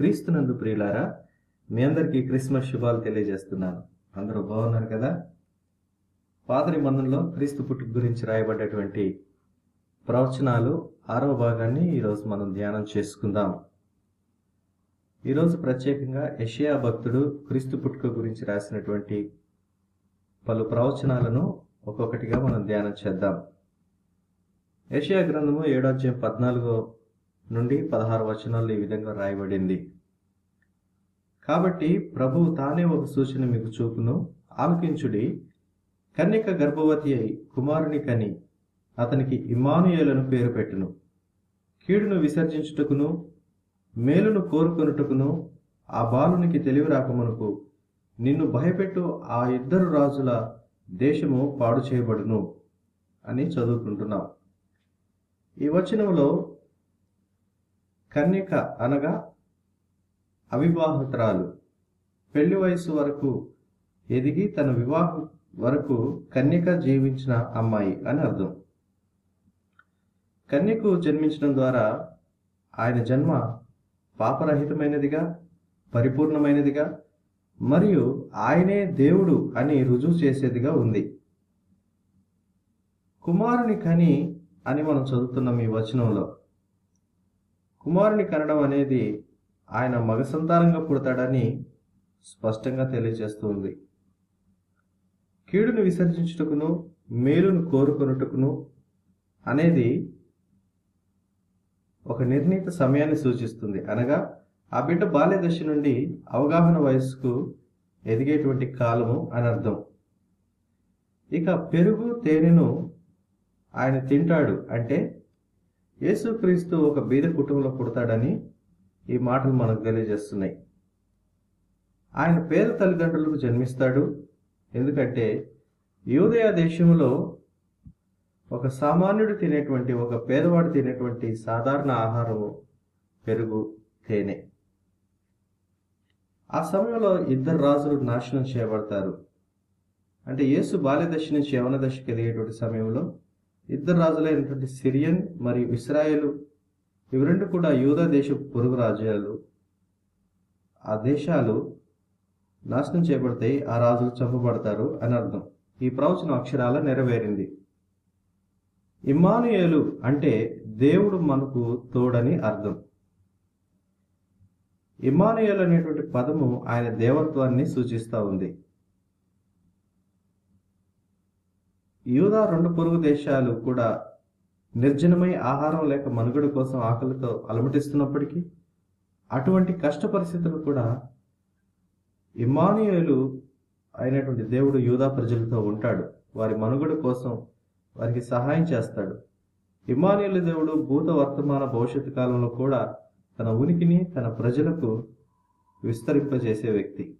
క్రీస్తునందు ప్రియులారా మీ అందరికీ క్రిస్మస్ శుభాలు తెలియజేస్తున్నాను. అందరూ బాగున్నారు కదా? పాదరి మందంలో క్రీస్తు పుట్టుక గురించి రాయబడ్డటువంటి ప్రవచనాలు ఆరవ భాగాన్ని ఈరోజు మనం ధ్యానం చేసుకుందాం. ఈరోజు ప్రత్యేకంగా యషయా భక్తుడు క్రీస్తు పుట్టుక గురించి రాసినటువంటి పలు ప్రవచనాలను ఒక్కొక్కటిగా మనం ధ్యానం చేద్దాం. యషయా గ్రంథము ఏడాధ్యాయం పద్నాలుగో నుండి పదహారు వచనాల్లో ఈ విధంగా రాయబడింది. కాబట్టి ప్రభువు తానే ఒక సూచన మీకు చూపును. ఆలకించుడి. కన్యక గర్భవతి అయి కుమారుని కని అతనికి ఇమానుయేలను పేరు పెట్టును. కీడును విసర్జించుటకును మేలును కోరుకొనుటకును ఆ బాలునికి తెలివి రాకమునకు నిన్ను భయపెట్టు ఆ ఇద్దరు రాజుల దేశము పాడు చేయబడును అని చదువుకుంటున్నాం. ఈ వచనంలో కన్యక అనగా అవివాహితురాలు. పెళ్ళి వయసు వరకు ఎదిగి తన వివాహం వరకు కన్యక జీవించిన అమ్మాయి అని అర్థం. కన్యకు జన్మించడం ద్వారా ఆయన జన్మ పాపరహితమైనదిగా పరిపూర్ణమైనదిగా మరియు ఆయనే దేవుడు అని రుజువు చేసేదిగా ఉంది. కుమారుని కని అని మనం చదువుతున్నాం ఈ వచనంలో. కుమారుని కనడం అనేది ఆయన మగ సంతానంగా పుడతాడని స్పష్టంగా తెలియజేస్తుంది. కీడును విసర్జించుటకును మేలును కోరుకొనుటకును అనేది ఒక నిర్ణీత సమయాన్ని సూచిస్తుంది. అనగా ఆ బిడ్డ బాల్య దశ నుండి అవగాహన వయస్సుకు ఎదిగేటువంటి కాలము అని అర్థం. ఇక పెరుగు తేనెను ఆయన తింటాడు అంటే యేసుక్రీస్తు ఒక బీద కుటుంబంలో పుడతాడని ఈ మాటలు మనకు తెలియజేస్తున్నాయి. ఆయన పేద తల్లిదండ్రులకు జన్మిస్తాడు. ఎందుకంటే యూదయ దేశంలో ఒక సామాన్యుడు తినేటువంటి ఒక పేదవాడు తినేటువంటి సాధారణ ఆహారము పెరుగు తేనె ఆ సమయంలో ఇద్దరు రాజులు నాశనం చేయబడతారు. అంటే యేసు బాల్య దశ నుంచి యవన దశకి ఎదిగేటువంటి సమయంలో ఇద్దరు రాజులైనటువంటి సిరియన్ మరియు ఇస్రాయేలు ఇవి రెండు కూడా యూదా దేశ పొరుగు రాజ్యాలు. ఆ దేశాలు నాశనం చేయబడతాయి ఆ రాజులు చంపబడతారు అని అర్థం. ఈ ప్రవచనం అక్షరాల నెరవేరింది. ఇమ్మానుయేలు అంటే దేవుడు మనకు తోడని అర్థం. ఇమానుయేల్ అనేటువంటి పదము ఆయన దేవత్వాన్ని సూచిస్తూ ఉంది. యూదా రెండు పొరుగు దేశాలు కూడా నిర్జనమై ఆహారం లేక మనుగడ కోసం ఆకలితో అలమటిస్తున్నప్పటికీ అటువంటి కష్ట పరిస్థితులు కూడా ఇమానుయేలు అయినటువంటి దేవుడు యూదా ప్రజలతో ఉంటాడు. వారి మనుగడ కోసం వారికి సహాయం చేస్తాడు. ఇమానుయేలు దేవుడు భూత వర్తమాన భవిష్యత్తు కాలంలో కూడా తన ఉనికిని తన ప్రజలకు విస్తరింపజేసే వ్యక్తి.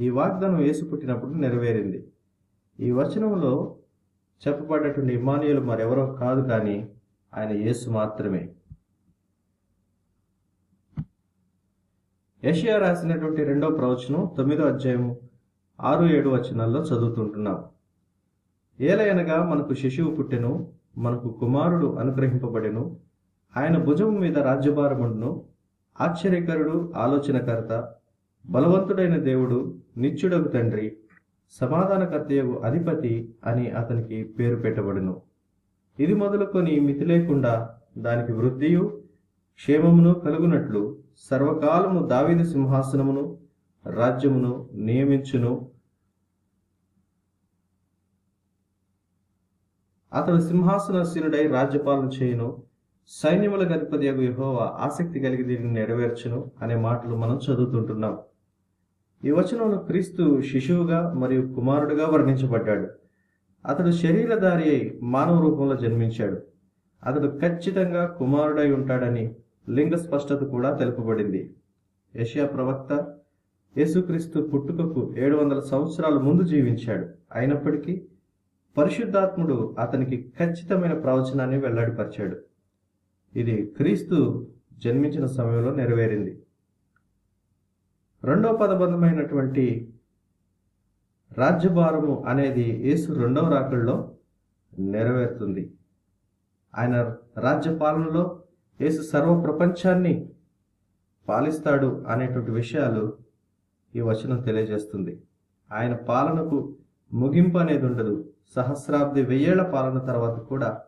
ఈ వాగ్దానం వేసి పుట్టినప్పుడు నెరవేరింది. ఈ వచనంలో చెప్పబడ్డటువంటి ఇమానియులు మరెవరో కాదు కానీ ఆయన యేసు మాత్రమే. యషియా రాసినటువంటి రెండో ప్రవచనం తొమ్మిదో అధ్యాయము ఆరు ఏడు వచనాల్లో చదువుతుంటున్నాం. ఏలయనగా మనకు శిశువు పుట్టెను మనకు కుమారుడు అనుగ్రహింపబడెను ఆయన భుజం మీద రాజ్యభారముండును ఆశ్చర్యకరుడు ఆలోచనకర్త బలవంతుడైన దేవుడు నిత్యుడకు తండ్రి సమాధానకర్తయగు అధిపతి అని అతనికి పేరు పెట్టబడును. ఇది మొదలుకొని మితి లేకుండా దానికి వృద్ధియు క్షేమమును కలుగునట్లు సర్వకాలము దావిద సింహాసనమును రాజ్యమును నియమించును. అతడు సింహాసనశీనుడై రాజ్యపాలన చేయును. సైన్యముల గణపతి యహోవా ఆసక్తి కలిగి దీనిని నెరవేర్చును అనే మాటలు మనం చదువుతుంటున్నాం. ఈ వచనంలో క్రీస్తు శిశువుగా మరియు కుమారుడుగా వర్ణించబడ్డాడు. అతడు శరీరధారి అయి మానవ రూపంలో జన్మించాడు. అతడు ఖచ్చితంగా కుమారుడై ఉంటాడని లింగ స్పష్టత కూడా తెలుపబడింది. యషియా ప్రవక్త యేసుక్రీస్తు పుట్టుకకు ఏడు వందల సంవత్సరాల ముందు జీవించాడు. అయినప్పటికీ పరిశుద్ధాత్ముడు అతనికి ఖచ్చితమైన ప్రవచనాన్ని వెల్లడిపరిచాడు. ఇది క్రీస్తు జన్మించిన సమయంలో నెరవేరింది. రెండవ పదబంధమైనటువంటి రాజ్యభారము అనేది యేసు రెండవ రాకల్లో నెరవేరుతుంది. ఆయన రాజ్యపాలనలో యేసు సర్వ ప్రపంచాన్ని పాలిస్తాడు అనేటువంటి విషయాలు ఈ వచనం తెలియజేస్తుంది. ఆయన పాలనకు ముగింపు అనేది ఉండదు. సహస్రాబ్ది వెయ్యేళ్ళ పాలన తర్వాత కూడా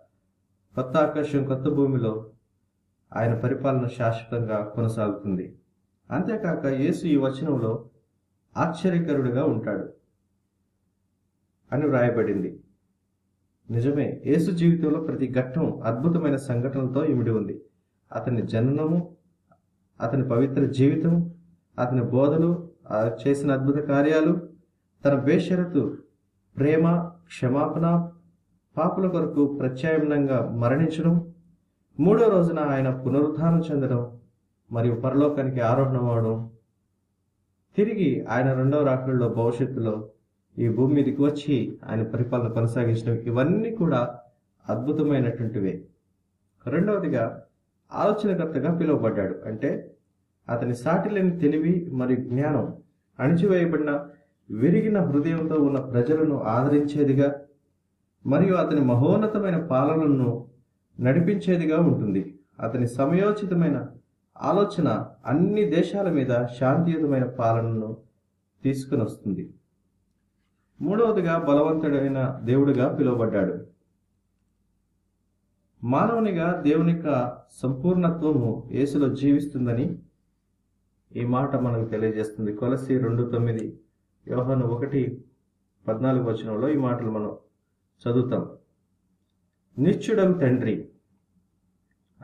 కొత్త ఆకాశం కొత్త భూమిలో ఆయన పరిపాలన శాశ్వతంగా కొనసాగుతుంది. అంతేకాక యేసు ఈ వచనంలో ఆశ్చర్యకరుడుగా ఉంటాడు అని వ్రాయబడింది. నిజమే యేసు జీవితంలో ప్రతి ఘట్టం అద్భుతమైన సంఘటనలతో ఇమిడి ఉంది. అతని జననము అతని పవిత్ర జీవితం అతని బోధలు చేసిన అద్భుత కార్యాలు తన బేషరతు ప్రేమ క్షమాపణ పాపుల కొరకు ప్రత్యామ్నంగా మరణించడం మూడో రోజున ఆయన పునరుద్ధానం చెందడం మరియు పరలోకానికి ఆరోహణ అవడం తిరిగి ఆయన రెండవ రాకడలో భవిష్యత్తులో ఈ భూమి మీదకి వచ్చి ఆయన పరిపాలన కొనసాగించడం ఇవన్నీ కూడా అద్భుతమైనటువంటివే. రెండవదిగా ఆలోచనకర్తగా పిలువబడ్డాడు. అంటే అతని సాటిలేని తెలివి మరియు జ్ఞానం అణిచివేయబడిన విరిగిన హృదయంతో ఉన్న ప్రజలను ఆదరించేదిగా మరియు అతని మహోన్నతమైన పాలనను నడిపించేదిగా ఉంటుంది. అతని సమయోచితమైన ఆలోచన అన్ని దేశాల మీద శాంతియుతమైన పాలనను తీసుకుని వస్తుంది. మూడవదిగా బలవంతుడైన దేవుడిగా పిలువబడ్డాడు. మానవునిగా దేవుని యొక్క సంపూర్ణత్వము యేసులో జీవిస్తుందని ఈ మాట మనకు తెలియజేస్తుంది. కొలసి రెండు తొమ్మిది వ్యవహాను ఒకటి పద్నాలుగు వచనంలో ఈ మాటలు మనం చదువుతాం. నిత్యుడగు తండ్రి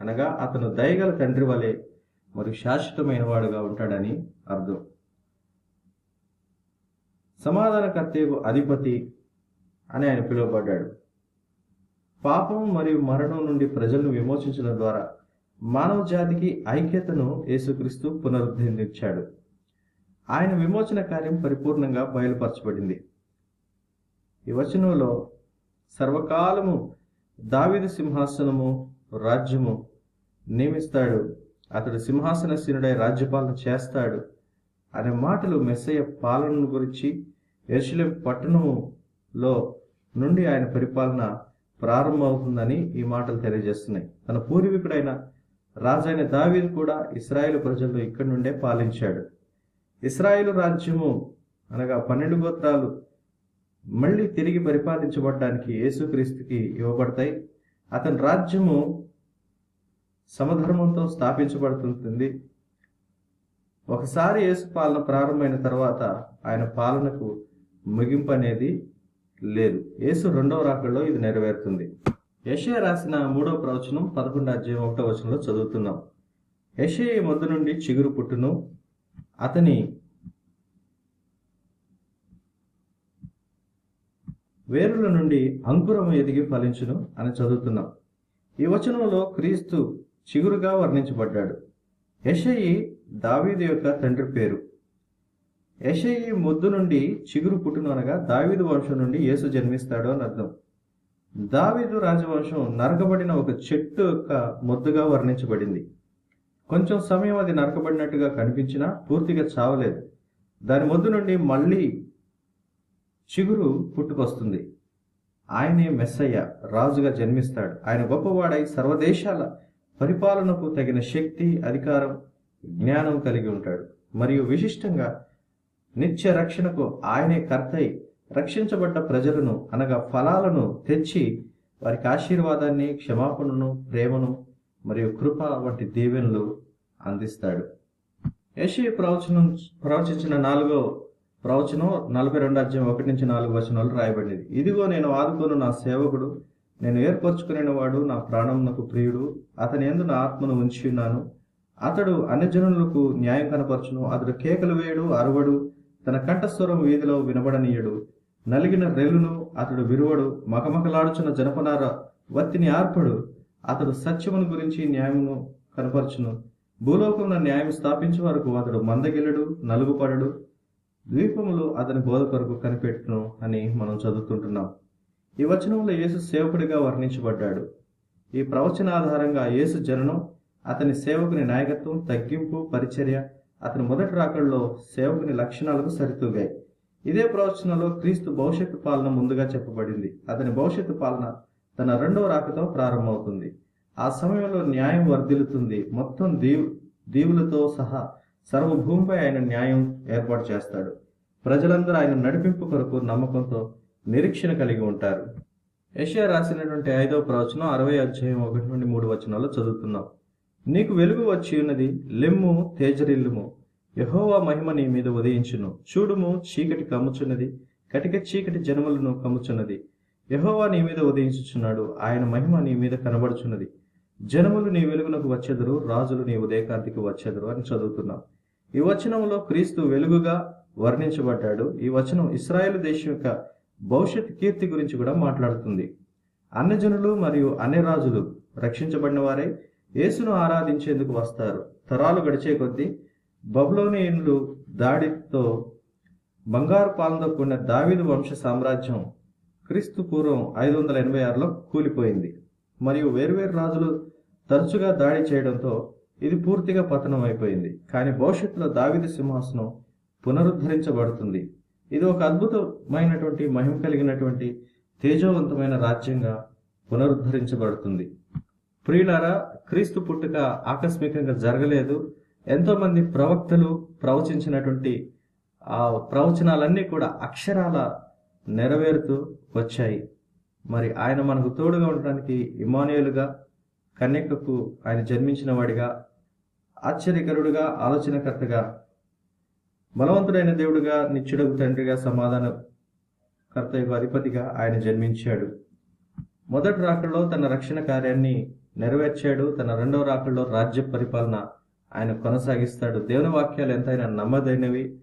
అనగా అతను దయగల తండ్రి వలె మరియు శాశ్వతమైన వాడుగా ఉంటాడని అర్థం. సమాధానకర్తకు అధిపతి అని ఆయన పిలువబడ్డాడు. పాపం మరియు మరణం నుండి ప్రజలను విమోచించడం ద్వారా మానవ జాతికి ఐక్యతను యేసుక్రీస్తు పునరుద్ధరించాడు. ఆయన విమోచన కార్యం పరిపూర్ణంగా బయలుపరచబడింది. ఈ వచనంలో సర్వకాలము దావిద సింహాసనము రాజ్యము నియమిస్తాడు. అతడు సింహాసనశీనుడై రాజ్యపాలన చేస్తాడు అనే మాటలు మెస్సయ్య పాలనను గురించి ఎరుషలేం పట్టణంలో నుండి ఆయన పరిపాలన ప్రారంభమవుతుందని ఈ మాటలు తెలియజేస్తున్నాయి. తన పూర్వీకుడైన రాజైన దావీదు కూడా ఇస్రాయేల్ ప్రజలు ఇక్కడి నుండే పాలించాడు. ఇస్రాయేల్ రాజ్యము అనగా పన్నెండు గోత్రాలు మళ్ళీ తిరిగి పరిపాలించబడడానికి యేసుక్రీస్తుకి ఇవ్వబడతాయి. అతని రాజ్యము సమధర్మంతో స్థాపించబడుతుంది ఒకసారి యేసు పాలన ప్రారంభమైన తర్వాత ఆయన పాలనకు ముగింపు అనేది లేదు. యేసు రెండవ రాకడలో ఇది నెరవేరుతుంది. యషయ రాసిన మూడవ ప్రవచనం పదకొండు అధ్యాయం ఒకటో వచనంలో చదువుతున్నాం. యషయ మొద్దు నుండి చిగురు పుట్టును. అతని వేరుల నుండి అంకురం ఎదిగి ఫలించును అని చదువుతున్నాం. ఈ వచనంలో క్రీస్తు చిగురుగా వర్ణించబడ్డాడు. యషయి దావీదు యొక్క తండ్రి పేరు. యషయి ముద్దు నుండి చిగురు పుట్టును అనగా దావీదు వంశం నుండి యేసు జన్మిస్తాడు అని అర్థం. దావీదు రాజవంశం నరకబడిన ఒక చెట్టు యొక్క ముద్దుగా వర్ణించబడింది. కొంచెం సమయం అది నరకబడినట్టుగా కనిపించినా పూర్తిగా చావలేదు. దాని మొద్దు నుండి మళ్ళీ చిగురు పుట్టుకొస్తుంది. ఆయనే మెస్సయ్య రాజుగా జన్మిస్తాడు. ఆయన గొప్పవాడై సర్వదేశాల పరిపాలనకు తగిన శక్తి అధికారం జ్ఞానం కలిగి ఉంటాడు. మరియు విశిష్టంగా నిత్య రక్షణకు ఆయనే కర్తయి రక్షించబడ్డ ప్రజలను అనగా ఫలాలను తెచ్చి వారికి ఆశీర్వాదాన్ని క్షమాపణను ప్రేమను మరియు కృప వంటి దీవెనలు అందిస్తాడు. యశీ ప్రవచనం ప్రవచించిన నాలుగో ప్రవచనం నలభై రెండు అధ్యాయం ఒకటి నుంచి నాలుగు వచనాలు రాయబడింది ఇదిగో నేను ఆదుకోను నా సేవకుడు నేను ఏర్పరచుకునే వాడు నా ప్రాణమునకు ప్రియుడు అతని ఎందు నా ఆత్మను ఉంచి ఉన్నాను. అతడు అన్యజనులకు న్యాయం కనపరచును అతడు కేకలు వేయడు అరవడు తన కంఠస్వరం వీధిలో వినబడనీయడు. నలిగిన రెల్లును అతడు విరువడు మకమకలాడుచున్న జనపనార వత్తిని ఆర్పడు. అతడు సత్యమును గురించి న్యాయమును కనపరచును. భూలోకంలో న్యాయం స్థాపించే వరకు అతడు మందగిల్లడు నలుగుపడడు. ద్వీపములు అతని బోధ కొరకు కనిపెట్టును అని మనం చదువుతుంటున్నాం. ఈ వచనంలో యేసు సేవకుడిగా వర్ణించబడ్డాడు. ఈ ప్రవచన ఆధారంగా యేసు జననం అతని సేవకుని నాయకత్వం తగ్గింపు పరిచర్య అతని మొదటి రాకడలో సేవకుని లక్షణాలకు సరితూగాయి. ఇదే ప్రవచనలో క్రీస్తు భవిష్యత్తు పాలన ముందుగా చెప్పబడింది. అతని భవిష్యత్తు పాలన తన రెండవ రాకతో ప్రారంభమవుతుంది. ఆ సమయంలో న్యాయం వర్ధిల్లుతుంది. మొత్తం దీవు దీవులతో సహా సర్వభూమిపై ఆయన న్యాయం ఏర్పాటు చేస్తాడు. ప్రజలందరూ ఆయన నడిపింపు కొరకు నమ్మకంతో నిరీక్షణ కలిగి ఉంటారు. యెషయా రాసినటువంటి ఐదవ ప్రవచనం అరవై అధ్యాయం ఒకటి నుండి మూడు వచనాలు చదువుతున్నాం. నీకు వెలుగు వచ్చి ఉన్నది లెమ్ము తేజరిల్లుము. యహోవా మహిమ నీ మీద ఉదయించును. చూడుము చీకటి కమ్ముచున్నది కటిక చీకటి జనములను కమ్ముచున్నది. యహోవా నీ మీద ఉదయించుచున్నాడు ఆయన మహిమ నీ మీద కనబడుచున్నది. జనములు నీ వెలుగునకు వచ్చెదరు రాజులు నీ ఉదయకాంతికి వచ్చెదరు అని చదువుతున్నాం. ఈ వచనంలో క్రీస్తు వెలుగుగా వర్ణించబడ్డాడు. ఈ వచనం ఇస్రాయేల్ దేశం యొక్క భవిష్యత్ కీర్తి గురించి కూడా మాట్లాడుతుంది. అన్యజనులు మరియు అన్ని రాజులు రక్షించబడిన వారే యేసును ఆరాధించేందుకు వస్తారు. తరాలు గడిచే కొద్దీ బబులోనియన్లు దాడితో బంగారు పాలనతో కూడిన దావీదు వంశ సామ్రాజ్యం క్రీస్తు పూర్వం ఐదు వందల ఎనభై ఆరులో కూలిపోయింది. మరియు వేర్వేరు రాజులు తరచుగా దాడి చేయడంతో ఇది పూర్తిగా పతనం అయిపోయింది కానీ భవిష్యత్తులో దావిద సింహాసనం పునరుద్ధరించబడుతుంది. ఇది ఒక అద్భుతమైనటువంటి మహిమ కలిగినటువంటి తేజోవంతమైన రాజ్యంగా పునరుద్ధరించబడుతుంది. ప్రియులారా క్రీస్తు పుట్టుక ఆకస్మికంగా జరగలేదు. ఎంతోమంది ప్రవక్తలు ప్రవచించినటువంటి ఆ ప్రవచనాలన్నీ కూడా అక్షరాల నెరవేరుతూ వచ్చాయి. మరి ఆయన మనకు తోడుగా ఉండడానికి ఇమానుయేలుగా కన్యకకు ఆయన జన్మించిన వాడిగా ఆశ్చర్యకరుడుగా ఆలోచనకర్తగా బలవంతుడైన దేవుడుగా నిత్యుడకు తండ్రిగా సమాధాన కర్తయ్యకు అధిపతిగా ఆయన జన్మించాడు. మొదటి రాకల్లో తన రక్షణ కార్యాన్ని నెరవేర్చాడు. తన రెండవ రాకల్లో రాజ్య పరిపాలన ఆయన కొనసాగిస్తాడు. దేవుని వాక్యాలు ఎంతైనా నమ్మదైనవి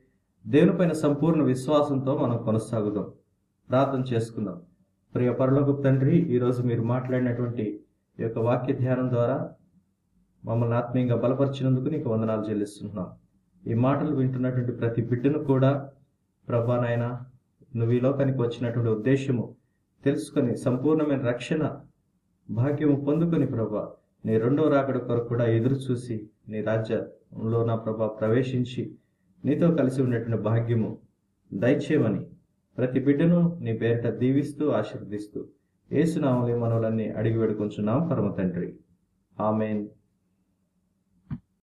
దేవునిపైన సంపూర్ణ విశ్వాసంతో మనం కొనసాగుదాం. ప్రార్థన చేసుకుందాం. ప్రియ పరలోకపు తండ్రి ఈరోజు మీరు మాట్లాడినటువంటి ఈ యొక్క వాక్య ధ్యానం ద్వారా మమ్మల్ని ఆత్మీయంగా బలపరిచినందుకు నీకు వందనాలు చెల్లిస్తున్నాం. ఈ మాటలు వింటున్నటువంటి ప్రతి బిడ్డను కూడా ప్రభా నాయన నువ్వు ఈ లోకానికి వచ్చినటువంటి ఉద్దేశము తెలుసుకొని సంపూర్ణమైన రక్షణ భాగ్యము పొందుకొని ప్రభా నీ రెండో రాకడ కొరకు కూడా ఎదురు చూసి నీ రాజ్యంలో నా ప్రభా ప్రవేశించి నీతో కలిసి ఉన్నటువంటి భాగ్యము దయచేయమని ప్రతి బిడ్డను నీ పేరిట దీవిస్తూ ఆశీర్వదిస్తూ ఏసునామలే మనవులన్నీ అడిగి వేడుకుంటున్నాం పరమ తండ్రి. ఆమెన్.